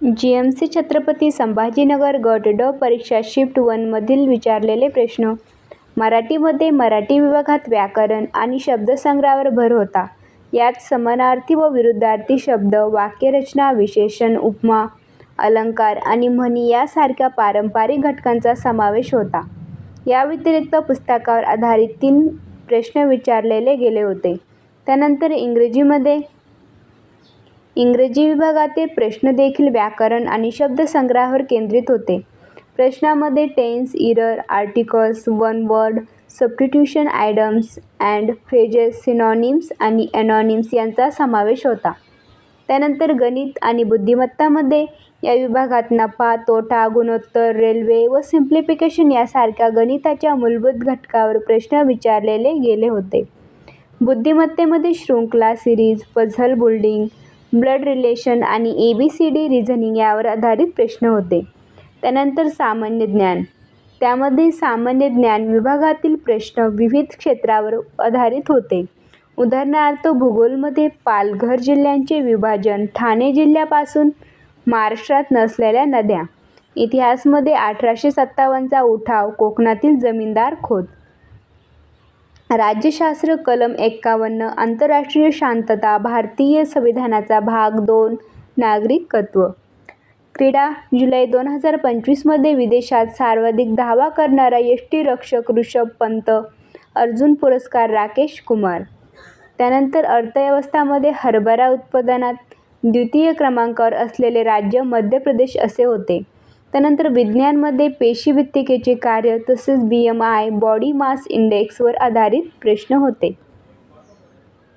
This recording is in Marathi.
G M C Chhatrapati Sambhajinagar गट ड परीक्षा शिफ्ट वनमधील विचारलेले प्रश्न मराठीमध्ये मराठी विभागात व्याकरण आणि शब्दसंग्रहावर भर होता. यात समानार्थी व विरुद्धार्थी शब्द, वाक्यरचना, विशेषण, उपमा, अलंकार आणि म्हणी यासारख्या पारंपरिक घटकांचा समावेश होता. या व्यतिरिक्त पुस्तकावर आधारित तीन प्रश्न विचारले गेले होते. त्यानंतर इंग्रजीमध्ये इंग्रजी विभागातील प्रश्न देखील व्याकरण आणि शब्दसंग्रहावर केंद्रित होते. प्रश्नामध्ये tense, error, articles, one word substitution, idioms and phrases, synonyms आणि ॲनॉनिम्स यांचा समावेश होता. त्यानंतर गणित आणि बुद्धिमत्तामध्ये या विभागात नफा, तोटा, गुणोत्तर, रेल्वे व सिम्प्लिफिकेशन यासारख्या गणिताच्या मूलभूत घटकावर प्रश्न विचारले गेले होते. बुद्धिमत्तेमध्ये शृंखला, series, puzzle building, blood relation आणि A B C D reasoning यावर आधारित प्रश्न होते. त्यानंतर सामान्य ज्ञान, त्यामध्ये सामान्य ज्ञान विभागातील प्रश्न विविध क्षेत्रावर आधारित होते. उदाहरणार्थ भूगोलमध्ये पालघर जिल्ह्यांचे विभाजन, ठाणे जिल्ह्यापासून महाराष्ट्रात नसलेल्या नद्या, इतिहासामध्ये अठराशे सत्तावन्नचा उठाव, कोकणातील जमीनदार खोत, राज्यशास्त्र कलम एक्कावन्न, आंतरराष्ट्रीय शांतता, भारतीय संविधानाचा भाग दोन नागरिकत्व. क्रीडा जुलै दोन हजार पंचवीसमध्ये विदेशात सर्वाधिक धावा करणारा यष्टीरक्षक ऋषभ पंत, अर्जुन पुरस्कार राकेश कुमार. त्यानंतर अर्थव्यवस्थामध्ये हरभरा उत्पादनात द्वितीय क्रमांकावर असलेले राज्य मध्य प्रदेश असे होते. त्यानंतर विज्ञानमध्ये पेशीवित्तिकेचे कार्य तसेच B M I body mass इंडेक्सवर आधारित प्रश्न होते.